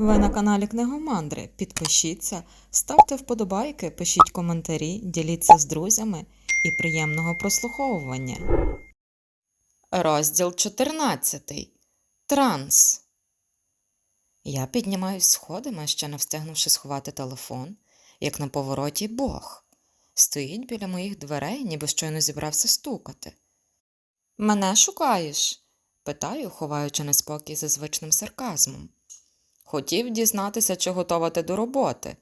Ви на каналі Книгомандри. Підпишіться, ставте вподобайки, пишіть коментарі, діліться з друзями і приємного прослуховування. Розділ 14. Транс. Я піднімаюсь сходами, ще не встигнувши сховати телефон, як на повороті Бог. Стоїть біля моїх дверей, ніби щойно зібрався стукати. Мене шукаєш? питаю, ховаючи неспокій за звичним сарказмом. Хотів дізнатися, чи готова ти до роботи.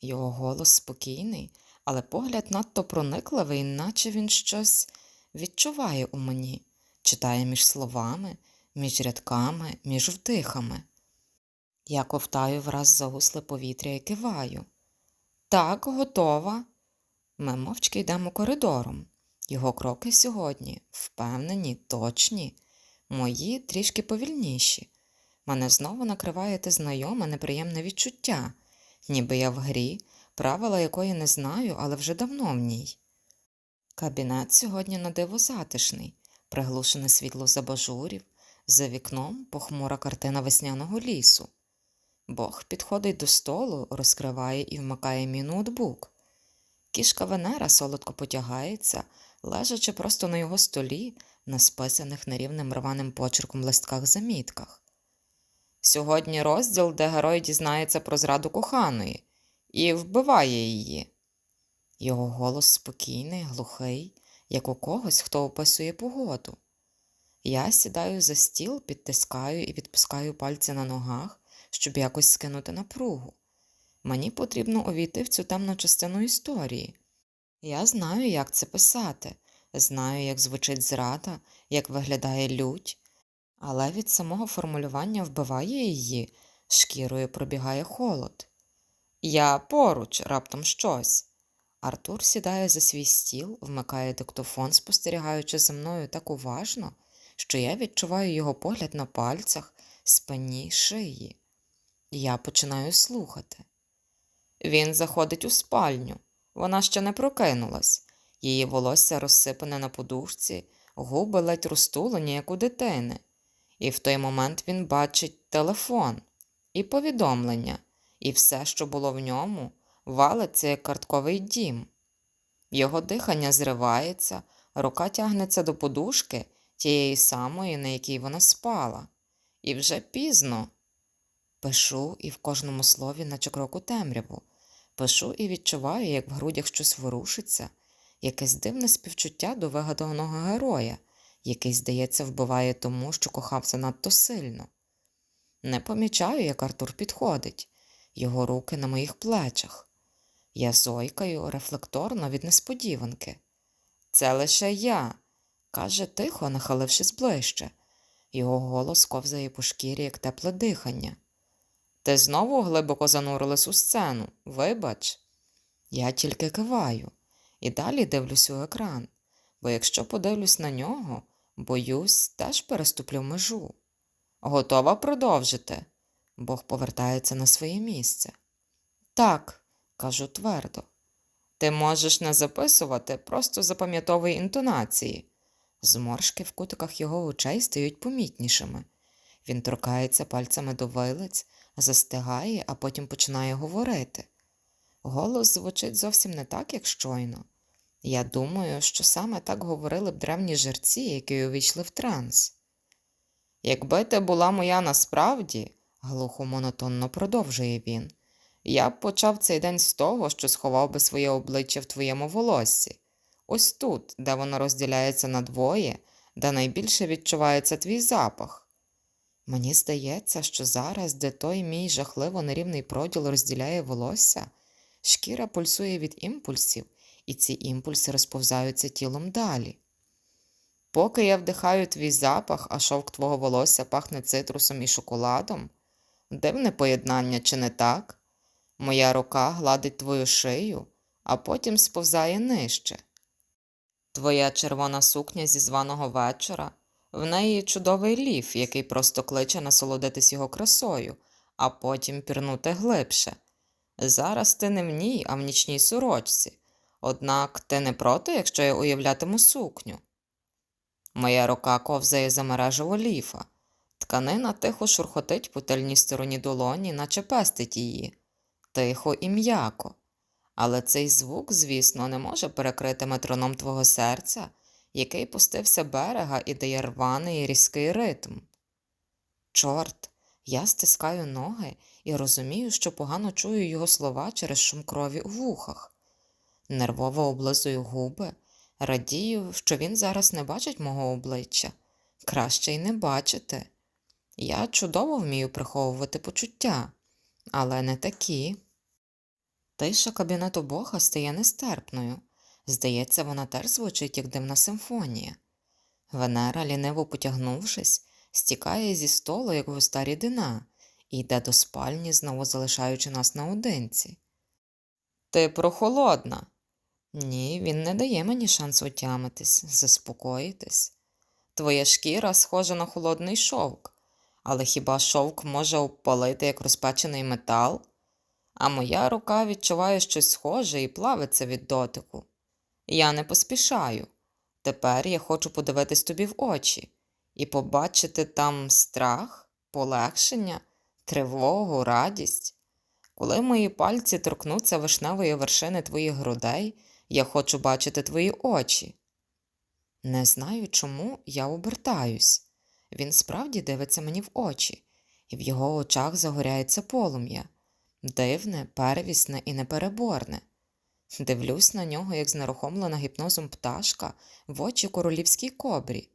Його голос спокійний, але погляд надто проникливий, наче він щось відчуває у мені, читає між словами, між рядками, між вдихами. Я ковтаю враз загусле повітря і киваю. Так, готова. Ми мовчки йдемо коридором. Його кроки сьогодні впевнені, точні, мої трішки повільніші. Мене знову накриває те знайоме неприємне відчуття, ніби я в грі, правила якої не знаю, але вже давно в ній. Кабінет сьогодні на диво затишний, приглушене світло забажурів, за вікном похмура картина весняного лісу. Бог підходить до столу, розкриває і вмикає мій ноутбук. Кішка Венера солодко потягається, лежачи просто на його столі, на списаних нерівним рваним почерком листках замітках. Сьогодні розділ, де герой дізнається про зраду коханої і вбиває її. Його голос спокійний, глухий, як у когось, хто описує погоду. Я сідаю за стіл, підтискаю і відпускаю пальці на ногах, щоб якось скинути напругу. Мені потрібно увійти в цю темну частину історії. Я знаю, як це писати, знаю, як звучить зрада, як виглядає лють, але від самого формулювання вбиває її, шкірою пробігає холод. Я поруч, раптом щось. Артур сідає за свій стіл, вмикає диктофон, спостерігаючи за мною так уважно, що я відчуваю його погляд на пальцях, спині, шиї. Я починаю слухати. Він заходить у спальню. Вона ще не прокинулась. Її волосся розсипане на подушці, губи ледь розтулені, як у дитини. І в той момент він бачить телефон і повідомлення, і все, що було в ньому, валиться як картковий дім. Його дихання зривається, рука тягнеться до подушки, тієї самої, на якій вона спала. І вже пізно. Пишу і в кожному слові, наче кроку темряву. Пишу і відчуваю, як в грудях щось ворушиться, якесь дивне співчуття до вигаданого героя, який, здається, вбиває тому, що кохав занадто сильно. Не помічаю, як Артур підходить, його руки на моїх плечах. Я зойкаю рефлекторно від несподіванки. Це лише я, каже тихо, нахилившись ближче. Його голос ковзає по шкірі, як тепле дихання. Ти знову глибоко занурилась у сцену, вибач. Я тільки киваю і далі дивлюсь у екран, бо якщо подивлюсь на нього, боюсь, теж переступлю межу. Готова продовжити? Бог повертається на своє місце. Так, кажу твердо. Ти можеш не записувати, просто запам'ятовуй інтонації. Зморшки в кутиках його очей стають помітнішими. Він торкається пальцями до вилиць, застигає, а потім починає говорити. Голос звучить зовсім не так, як щойно. Я думаю, що саме так говорили б древні жерці, які увійшли в транс. Якби ти була моя насправді, глухо монотонно продовжує він, я б почав цей день з того, що сховав би своє обличчя в твоєму волоссі. Ось тут, де воно розділяється на двоє, де найбільше відчувається твій запах. Мені здається, що зараз, де той мій жахливо нерівний проділ розділяє волосся, шкіра пульсує від імпульсів, і ці імпульси розповзаються тілом далі. Поки я вдихаю твій запах, а шовк твого волосся пахне цитрусом і шоколадом, дивне поєднання, чи не так? Моя рука гладить твою шию, а потім сповзає нижче. Твоя червона сукня зі званого вечора, в неї чудовий ліф, який просто кличе насолодитись його красою, а потім пірнути глибше. Зараз ти не в ній, а в нічній сорочці. Однак ти не проти, якщо я уявлятиму сукню. Моя рука ковзає за мережево ліфа. Тканина тихо шурхотить по тильній стороні долоні, наче пестить її, тихо і м'яко. Але цей звук, звісно, не може перекрити метроном твого серця, який пустився берега і дає рваний різкий ритм. Чорт, я стискаю ноги і розумію, що погано чую його слова через шум крові у вухах. Нервово облизую губи, радію, що він зараз не бачить мого обличчя. Краще й не бачити. Я чудово вмію приховувати почуття, але не такі. Тиша кабінету Бога стає нестерпною. Здається, вона теж звучить, як дивна симфонія. Венера, ліниво потягнувшись, стікає зі столу, як густа рідина, і йде до спальні, знову залишаючи нас наодинці. Ти прохолодна. Ні, він не дає мені шансу отямитись, заспокоїтись. Твоя шкіра схожа на холодний шовк, але хіба шовк може обпалити як розпечений метал? А моя рука відчуває щось схоже і плавиться від дотику. Я не поспішаю. Тепер я хочу подивитись тобі в очі і побачити там страх, полегшення, тривогу, радість. Коли мої пальці торкнуться вишневої вершини твоїх грудей, я хочу бачити твої очі. Не знаю, чому я обертаюсь. Він справді дивиться мені в очі, і в його очах загоряється полум'я дивне, первісне і непереборне. Дивлюсь на нього, як знерухомлена гіпнозом пташка в очі королівській кобрі.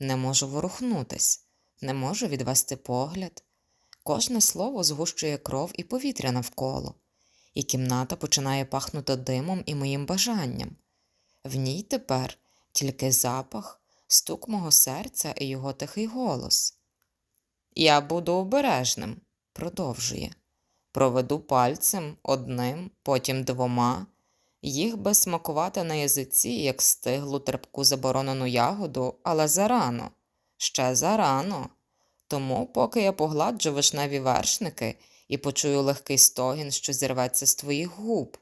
Не можу ворухнутись, не можу відвести погляд. Кожне слово згущує кров і повітря навколо, і кімната починає пахнути димом і моїм бажанням. В ній тепер тільки запах, стук мого серця і його тихий голос. Я буду обережним, продовжує. Проведу пальцем одним, потім двома, їх би смакувати на язиці, як стиглу терпку заборонену ягоду, але зарано, ще зарано. Тому, поки я погладжу вишневі вершники і почую легкий стогін, що зірветься з твоїх губ.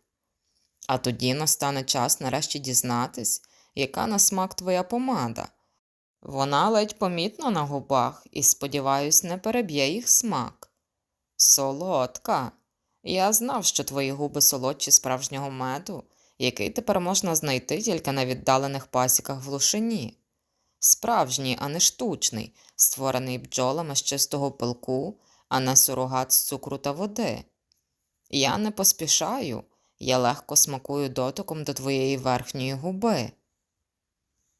А тоді настане час нарешті дізнатись, яка на смак твоя помада. Вона ледь помітна на губах і, сподіваюсь, не переб'є їх смак. Солодка. Я знав, що твої губи солодші справжнього меду, який тепер можна знайти тільки на віддалених пасіках в лушині. Справжній, а не штучний, створений бджолами з чистого пилку, а не сурогат з цукру та води. Я не поспішаю, я легко смакую дотиком до твоєї верхньої губи.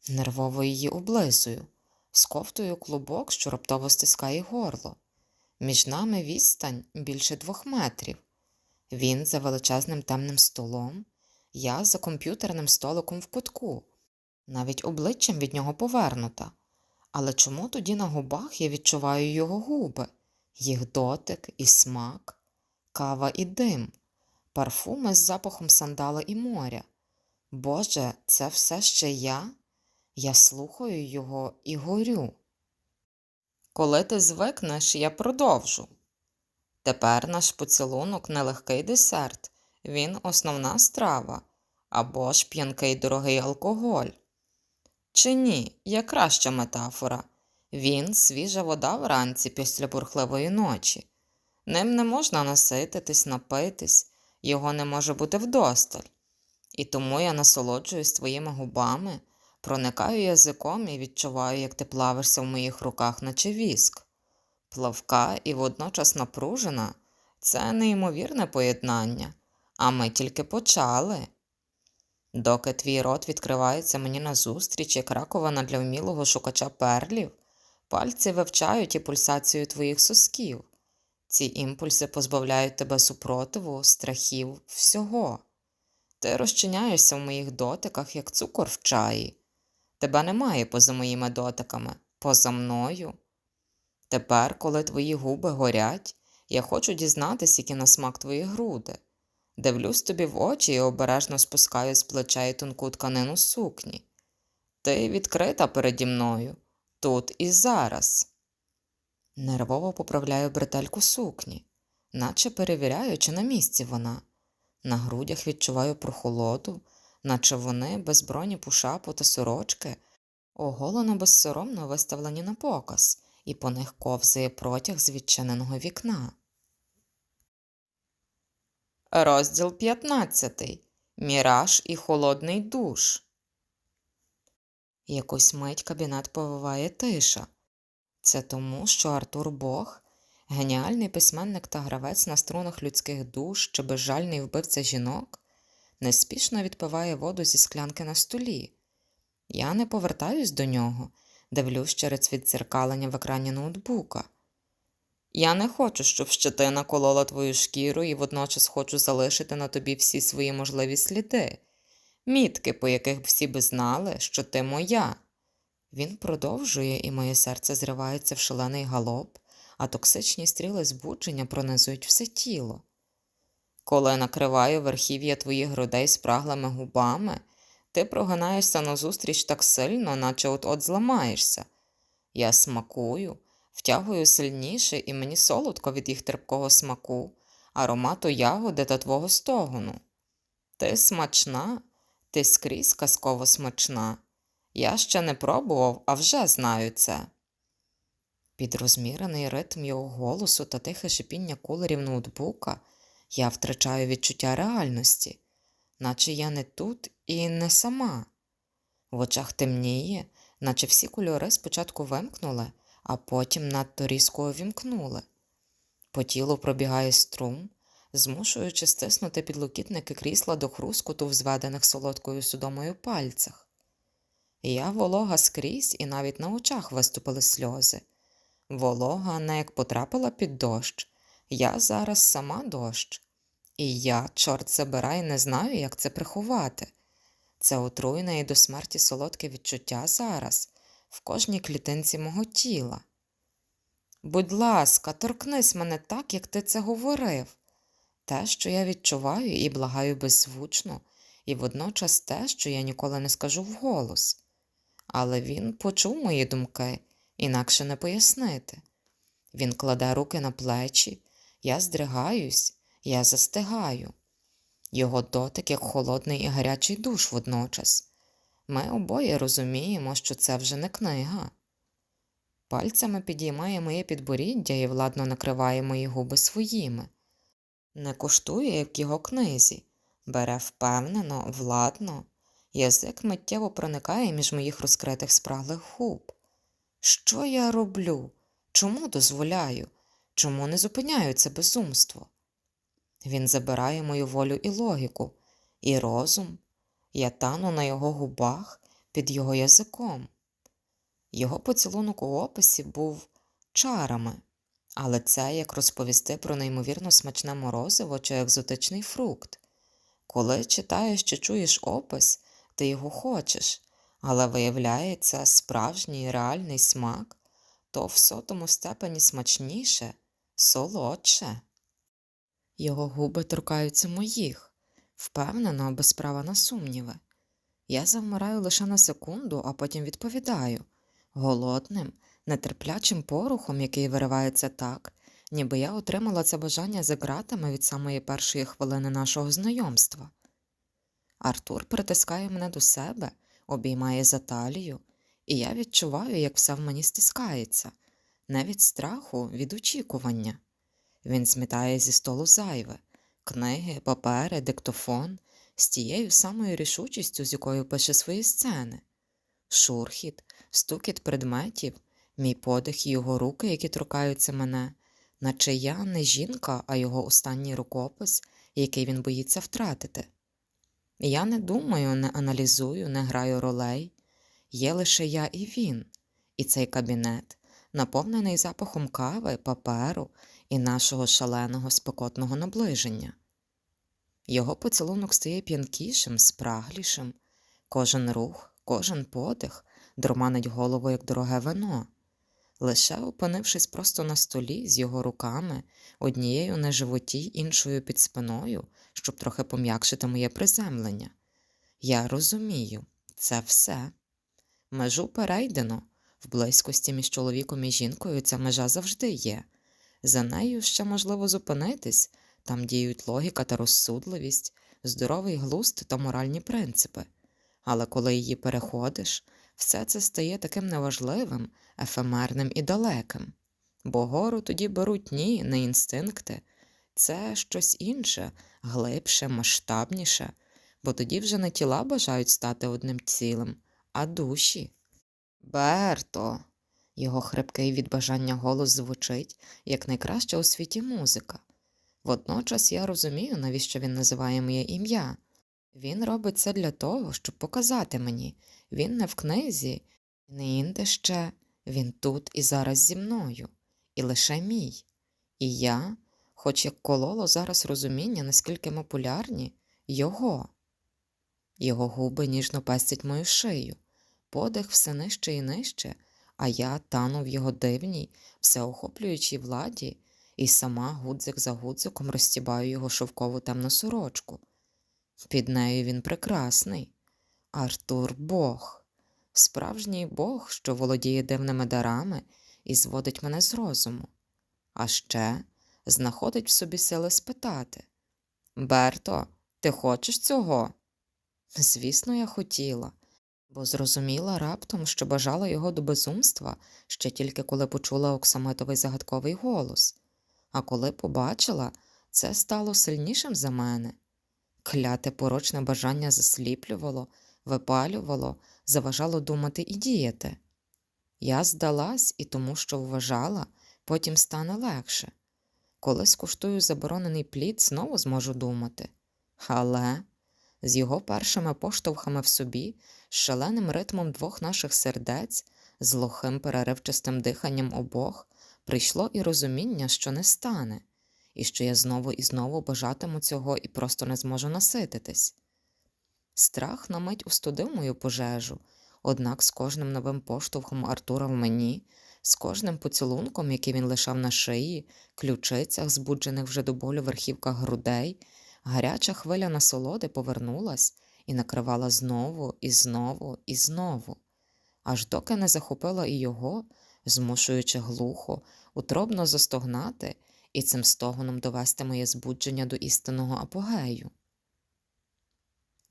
Нервово її облизую, сковтую клубок, що раптово стискає горло. Між нами відстань більше двох метрів. Він за величезним темним столом, я за комп'ютерним столиком в кутку, навіть обличчям від нього повернута. Але чому тоді на губах я відчуваю його губи, їх дотик і смак, кава і дим, парфуми з запахом сандала і моря? Боже, це все ще я? Я слухаю його і горю. Коли ти звикнеш, я продовжу. Тепер наш поцілунок нелегкий десерт, він основна страва або ж п'янкий дорогий алкоголь. Чи ні, є краща метафора він свіжа вода вранці після бурхливої ночі. Ним не можна насититись, напитись, його не може бути вдосталь. І тому я насолоджуюсь твоїми губами, проникаю язиком і відчуваю, як ти плавишся в моїх руках, наче віск. Плавка і водночас напружена це неймовірне поєднання, а ми тільки почали. Доки твій рот відкривається мені назустріч, як раковина для вмілого шукача перлів, пальці вивчають і пульсацію твоїх сосків. Ці імпульси позбавляють тебе супротиву, страхів, всього. Ти розчиняєшся в моїх дотиках, як цукор в чаї. Тебе немає поза моїми дотиками, поза мною. Тепер, коли твої губи горять, я хочу дізнатися, які на смак твої груди. Дивлюсь тобі в очі і обережно спускаю з плечей тонку тканину сукні. Ти відкрита переді мною, тут і зараз. Нервово поправляю бретельку сукні, наче перевіряю, чи на місці вона. На грудях відчуваю прохолоду, наче вони, безброні пушапу та сорочки, оголено безсоромно виставлені на показ, і по них ковзає протяг з відчиненого вікна. Розділ 15. Міраж і холодний душ. Якусь мить кабінет повиває тиша. Це тому, що Артур Бог, геніальний письменник та гравець на струнах людських душ чи безжальний вбивця жінок, неспішно відпиває воду зі склянки на столі. Я не повертаюсь до нього, дивлюсь через віддзеркалення в екрані ноутбука. Я не хочу, щоб щетина колола твою шкіру і водночас хочу залишити на тобі всі свої можливі сліди, мітки, по яких всі би знали, що ти моя. Він продовжує, і моє серце зривається в шалений галоп, а токсичні стріли збудження пронизують все тіло. Коли накриваю верхів'я твоїх грудей спраглими губами, ти прогинаєшся назустріч так сильно, наче от-от зламаєшся. Я смакую, втягую сильніше, і мені солодко від їх терпкого смаку, аромату ягоди та твого стогону. Ти смачна, ти скрізь казково смачна. Я ще не пробував, а вже знаю це. Під розмірений ритм його голосу та тихе шипіння кулерів ноутбука я втрачаю відчуття реальності, наче я не тут і не сама. В очах темніє, наче всі кольори спочатку вимкнули, а потім надто різко увімкнули. По тілу пробігає струм, змушуючи стиснути підлокітники крісла до хрускоту в зведених солодкою судомою пальцях. Я волога скрізь і навіть на очах виступили сльози. Волога не як потрапила під дощ, я зараз сама дощ. І я, чорт забирай, не знаю, як це приховати. Це отруйне і до смерті солодке відчуття зараз, в кожній клітинці мого тіла. Будь ласка, торкнись мене так, як ти це говорив. Те, що я відчуваю і благаю беззвучно, і водночас те, що я ніколи не скажу вголос. Але він почув мої думки, інакше не пояснити. Він кладе руки на плечі, я здригаюсь, я застигаю. Його дотик як холодний і гарячий душ водночас. Ми обоє розуміємо, що це вже не книга. Пальцями підіймає моє підборіддя і владно накриває мої губи своїми. Не коштує, як його книзі, бере впевнено, владно, язик миттєво проникає між моїх розкритих спраглих губ. Що я роблю? Чому дозволяю? Чому не зупиняю це безумство? Він забирає мою волю і логіку, і розум. Я тану на його губах під його язиком. Його поцілунок у описі був чарами, але це як розповісти про неймовірно смачне морозиво чи екзотичний фрукт. Коли читаєш чи чуєш опис, ти його хочеш, але виявляється справжній реальний смак, то в сотому степені смачніше, солодше. Його губи торкаються моїх, впевнено, без права на сумніви. Я завмираю лише на секунду, а потім відповідаю голодним, нетерплячим порухом, який виривається так, ніби я отримала це бажання за ґратами від самої першої хвилини нашого знайомства. Артур притискає мене до себе, обіймає за талію, і я відчуваю, як все в мені стискається, не від страху, від очікування. Він змітає зі столу зайве книги, папери, диктофон з тією самою рішучістю, з якою пише свої сцени, шурхіт, стукіт предметів, мій подих і його руки, які торкаються мене, наче я не жінка, а його останній рукопис, який він боїться втратити. Я не думаю, не аналізую, не граю ролей. Є лише я і він, і цей кабінет, наповнений запахом кави, паперу і нашого шаленого спекотного наближення. Його поцілунок стає п'янкішим, спраглішим, кожен рух, кожен подих дроманить голову, як дороге вино. Лише опинившись просто на столі з його руками, однією на животі, іншою під спиною, щоб трохи пом'якшити моє приземлення. Я розумію, це все. Межу перейдено, в близькості між чоловіком і жінкою ця межа завжди є. За нею ще можливо зупинитись, там діють логіка та розсудливість, здоровий глузд та моральні принципи. Але коли її переходиш, все це стає таким неважливим, ефемерним і далеким. Бо гору тоді беруть ні, не інстинкти, це щось інше, глибше, масштабніше, бо тоді вже не тіла бажають стати одним цілим, а душі. Берто. Його хрипкий від бажання голос звучить, як найкраща у світі музика. Водночас я розумію, навіщо він називає моє ім'я. Він робить це для того, щоб показати мені він не в книзі, не інде ще, він тут і зараз зі мною, і лише мій. І я, хоч як кололо зараз розуміння, наскільки ми популярні, його. Його губи ніжно пестять мою шию, подих все нижче і нижче, а я тану в його дивній, всеохоплюючій владі, і сама гудзик за гудзиком розстібаю його шовкову темну сорочку. Під нею він прекрасний. Артур Бог, справжній Бог, що володіє дивними дарами і зводить мене з розуму. А ще знаходить в собі сили спитати Берто, ти хочеш цього? Звісно, я хотіла, бо зрозуміла раптом, що бажала його до безумства ще тільки коли почула оксамитовий загадковий голос, а коли побачила, це стало сильнішим за мене. Кляте порочне бажання засліплювало, випалювало, заважало думати і діяти. Я здалась і тому, що вважала, потім стане легше. Коли скуштую заборонений плід, знову зможу думати. Але з його першими поштовхами в собі, з шаленим ритмом двох наших сердець, з лохим переривчастим диханням обох, прийшло і розуміння, що не стане, і що я знову і знову бажатиму цього і просто не зможу насититись. Страх на мить устудив мою пожежу, однак з кожним новим поштовхом Артура в мені, з кожним поцілунком, який він лишав на шиї, ключицях, збуджених вже до болю верхівках грудей, гаряча хвиля насолоди повернулась і накривала знову і знову і знову, аж доки не захопила і його, змушуючи глухо, утробно застогнати і цим стогоном довести моє збудження до істинного апогею.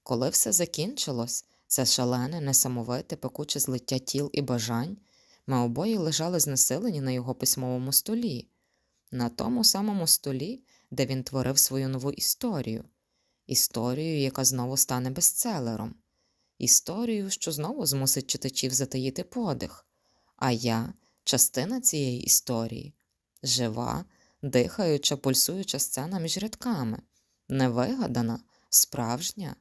Коли все закінчилось, це шалене, несамовите, пекуче злиття тіл і бажань, ми обоє лежали знесилені на його письмовому столі, на тому самому столі, де він творив свою нову історію, історію, яка знову стане бестселером, історію, що знову змусить читачів затаїти подих, а я частина цієї історії, жива, дихаюча, пульсуюча сцена між рядками, невигадана, справжня.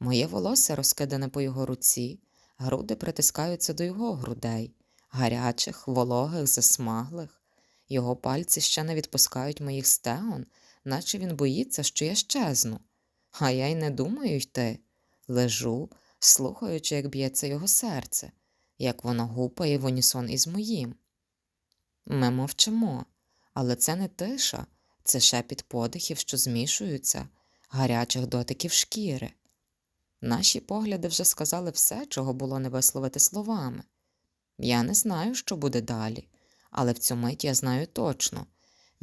Моє волосся розкидане по його руці, груди притискаються до його грудей, гарячих, вологих, засмаглих. Його пальці ще не відпускають моїх стегон, наче він боїться, що я щезну. А я й не думаю йти. Лежу, слухаючи, як б'ється його серце, як воно гупає в унісон із моїм. Ми мовчимо, але це не тиша, це шепіт подихів, що змішуються, гарячих дотиків шкіри. Наші погляди вже сказали все, чого було не висловити словами. Я не знаю, що буде далі, але в цю мить я знаю точно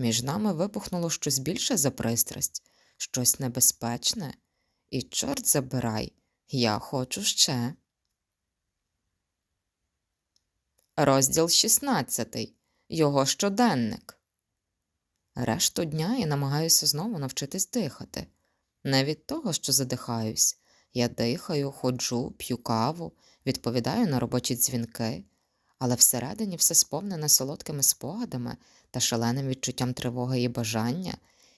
між нами вибухнуло щось більше за пристрасть, щось небезпечне, і, чорт забирай, я хочу ще. Розділ 16. Його щоденник. Решту дня я намагаюся знову навчитись дихати. Не від того, що задихаюсь. Я дихаю, ходжу, п'ю каву, відповідаю на робочі дзвінки, але всередині все сповнене солодкими спогадами та шаленим відчуттям тривоги і бажання,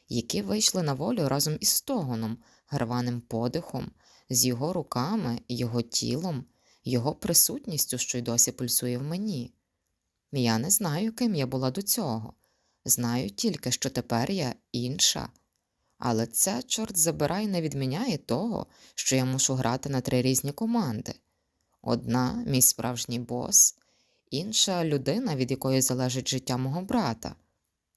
які вийшли на волю разом із стогоном, рваним подихом, з його руками, його тілом, його присутністю, що й досі пульсує в мені. Я не знаю, ким я була до цього. Знаю тільки, що тепер я інша. Але це, чорт забирай, не відміняє того, що я мушу грати на три різні команди. Одна мій справжній бос, інша людина, від якої залежить життя мого брата.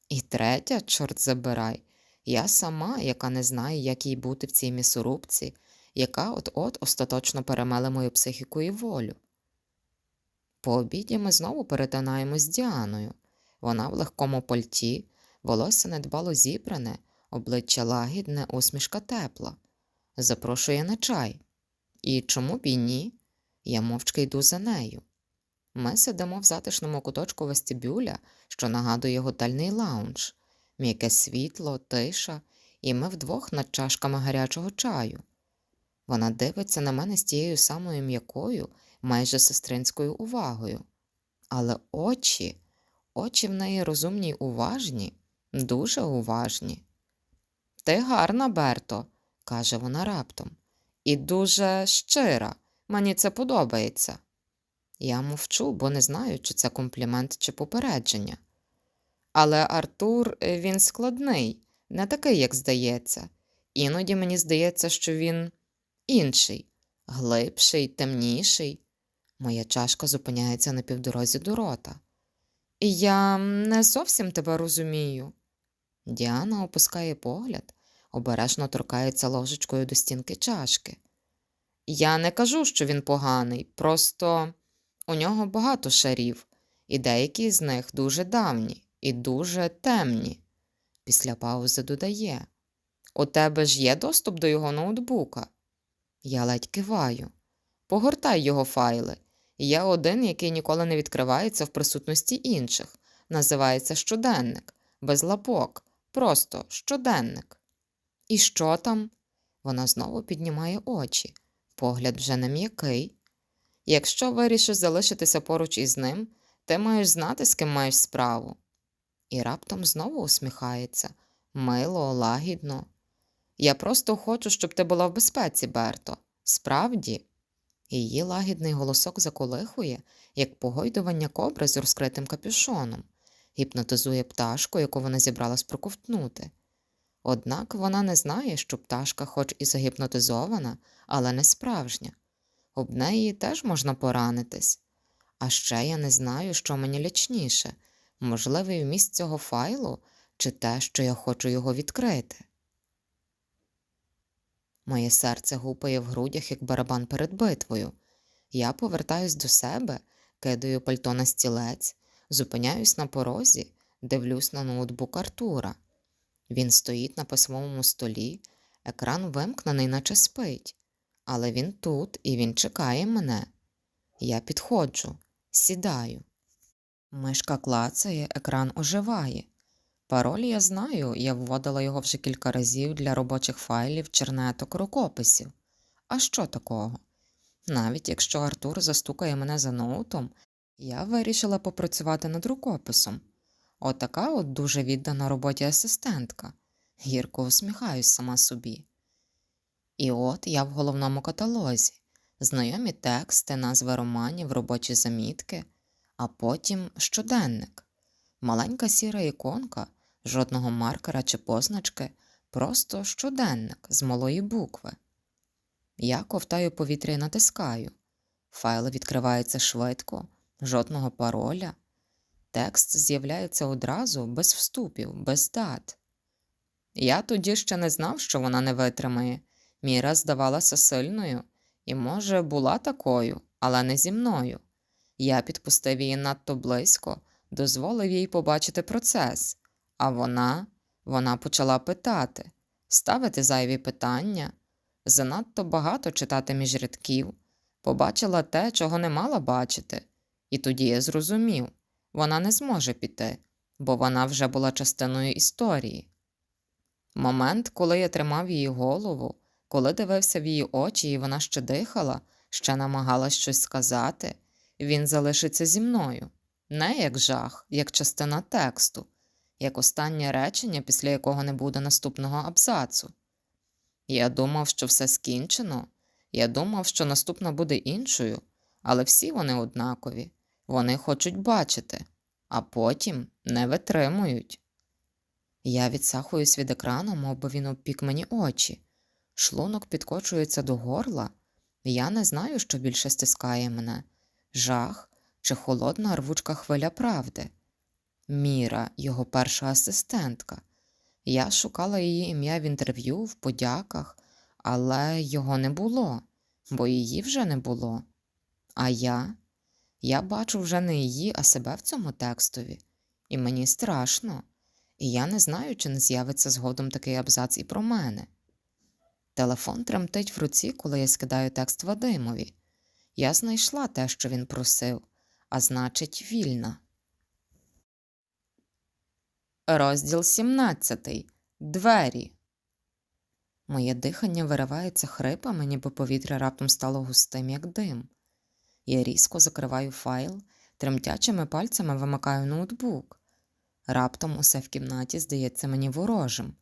І третя, чорт забирай, я сама, яка не знає, як їй бути в цій місорубці, яка от-от остаточно перемеле мою психіку і волю. По обіді ми знову перетинаємось з Діаною. Вона в легкому пальті, волосся недбало зібране, обличчя лагідне, усмішка тепла. Запрошує на чай. І чому б і ні? Я мовчки йду за нею. Ми сидимо в затишному куточку вестибюля, що нагадує готельний лаунж, м'яке світло, тиша, і ми вдвох над чашками гарячого чаю. Вона дивиться на мене з тією самою м'якою, майже сестринською увагою. Але очі, очі в неї розумні й уважні, дуже уважні. Ти гарна, Берто, каже вона раптом, і дуже щира. Мені це подобається. Я мовчу, бо не знаю, чи це комплімент чи попередження. Але Артур е, він складний, не такий, як здається. Іноді мені здається, що він інший, глибший, темніший. Моя чашка зупиняється на півдорозі до рота. Я не зовсім тебе розумію. Діана опускає погляд, обережно торкається ложечкою до стінки чашки. Я не кажу, що він поганий, просто у нього багато шарів, і деякі з них дуже давні і дуже темні. Після паузи додає У тебе ж є доступ до його ноутбука. Я ледь киваю. Погортай його файли. Є один, який ніколи не відкривається в присутності інших. Називається щоденник, без лапок, просто щоденник. І що там? Вона знову піднімає очі. Погляд вже не м'який. Якщо вирішиш залишитися поруч із ним, ти маєш знати, з ким маєш справу. І раптом знову усміхається мило, лагідно. Я просто хочу, щоб ти була в безпеці, Берто. Справді. Її лагідний голосок заколихує, як погойдування кобри з розкритим капюшоном, гіпнотизує пташку, яку вона зібралась проковтнути. Однак вона не знає, що пташка, хоч і загіпнотизована, але не справжня. Об неї теж можна поранитись. А ще я не знаю, що мені лячніше можливий вміст цього файлу чи те, що я хочу його відкрити. Моє серце гупає в грудях, як барабан перед битвою. Я повертаюсь до себе, кидаю пальто на стілець, зупиняюсь на порозі, дивлюсь на ноутбук Артура. Він стоїть на письмовому столі, екран вимкнений, наче спить. Але він тут і він чекає мене. Я підходжу, сідаю. Мишка клацає, екран оживає. Пароль я знаю, я вводила його вже кілька разів для робочих файлів, чернеток, рукописів. А що такого? Навіть якщо Артур застукає мене за ноутом, я вирішила попрацювати над рукописом. Отака от дуже віддана роботі асистентка. Гірко усміхаюсь сама собі. І от я в головному каталозі, знайомі тексти, назви романів, робочі замітки, а потім щоденник, маленька сіра іконка, жодного маркера чи позначки, просто щоденник з малої букви. Я ковтаю повітря і натискаю. Файл відкривається швидко, жодного пароля. Текст з'являється одразу без вступів, без дат. Я тоді ще не знав, що вона не витримає. Міра здавалася сильною і, може, була такою, але не зі мною. Я підпустив її надто близько, дозволив їй побачити процес, а вона, вона почала питати, ставити зайві питання, занадто багато читати між рядків, побачила те, чого не мала бачити, і тоді я зрозумів вона не зможе піти, бо вона вже була частиною історії. Момент, коли я тримав її голову, коли дивився в її очі, і вона ще дихала, ще намагалась щось сказати, він залишиться зі мною, не як жах, як частина тексту, як останнє речення, після якого не буде наступного абзацу. Я думав, що все скінчено, я думав, що наступна буде іншою, але всі вони однакові, вони хочуть бачити, а потім не витримують. Я відсахуюсь від екрану, мов би він обпік мені очі. Шлунок підкочується до горла, я не знаю, що більше стискає мене жах чи холодна рвучка хвиля правди. Міра, його перша асистентка. Я шукала її ім'я в інтерв'ю, в подяках, але його не було, бо її вже не було. А я? Я бачу вже не її, а себе в цьому текстові, і мені страшно, і я не знаю, чи не з'явиться згодом такий абзац і про мене. Телефон тремтить в руці, коли я скидаю текст Вадимові. Я знайшла те, що він просив, а значить, вільна. Розділ 17. Двері. Моє дихання виривається хрипами, ніби повітря раптом стало густим, як дим. Я різко закриваю файл, тремтячими пальцями вимикаю ноутбук. Раптом усе в кімнаті здається мені ворожим.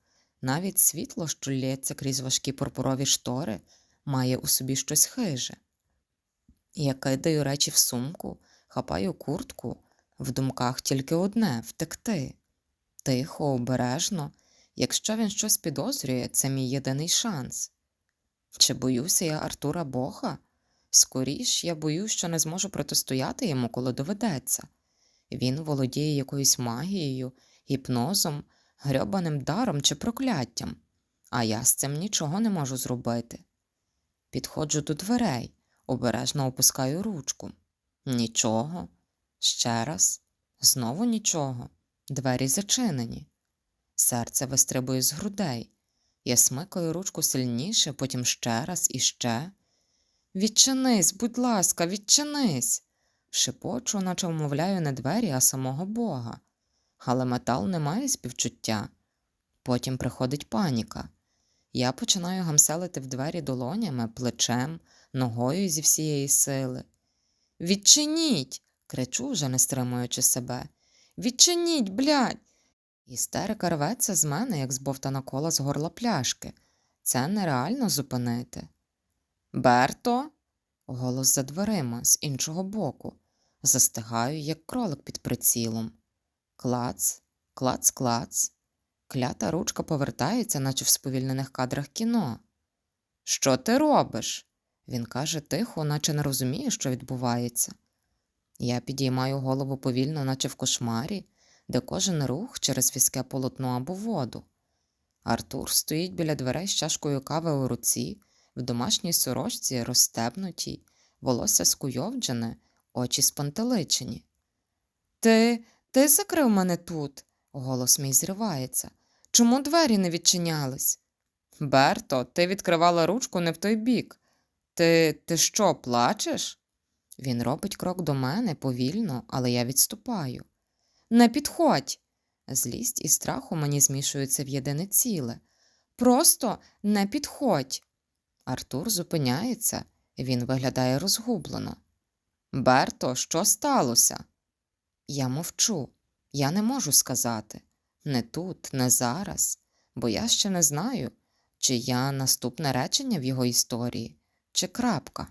Навіть світло, що лється крізь важкі пурпурові штори, має у собі щось хиже. Я кидаю речі в сумку, хапаю куртку, в думках тільки одне втекти. Тихо, обережно. Якщо він щось підозрює, це мій єдиний шанс. Чи боюся я Артура Бога? Скоріш я боюсь, що не зможу протистояти йому, коли доведеться. Він володіє якоюсь магією, гіпнозом, грьобаним даром чи прокляттям, а я з цим нічого не можу зробити. Підходжу до дверей, обережно опускаю ручку. Нічого. Ще раз. Знову нічого. Двері зачинені. Серце вистрибує з грудей. Я смикаю ручку сильніше, потім ще раз і ще. Відчинись, будь ласка, відчинись. Шепочу, наче вмовляю не двері, а самого Бога. Але метал не має співчуття. Потім приходить паніка. Я починаю гамселити в двері долонями, плечем, ногою зі всієї сили. Відчиніть. кричу, вже не стримуючи себе. Відчиніть, блядь. Істерика рветься з мене, як збовтана кола з горла пляшки. Це нереально зупинити. Берто. Голос за дверима з іншого боку. Застигаю, як кролик під прицілом. Клац, клац, клац. Клята ручка повертається, наче в сповільнених кадрах кіно. Що ти робиш? Він каже тихо, наче не розуміє, що відбувається. Я підіймаю голову повільно, наче в кошмарі, де кожен рух через візке полотно або воду. Артур стоїть біля дверей з чашкою кави у руці, в домашній сорочці розстебнутій, волосся скуйовджене, очі спантеличені. Ти, ти закрив мене тут? Голос мій зривається. Чому двері не відчинялись? Берто, ти відкривала ручку не в той бік. Ти, ти що, плачеш? Він робить крок до мене повільно, але я відступаю. Не підходь. Злість і страх у мені змішуються в єдине ціле. Просто не підходь. Артур зупиняється, він виглядає розгублено. Берто, що сталося? Я мовчу. Я не можу сказати не тут, не зараз, бо я ще не знаю, чи я наступне речення в його історії, чи крапка.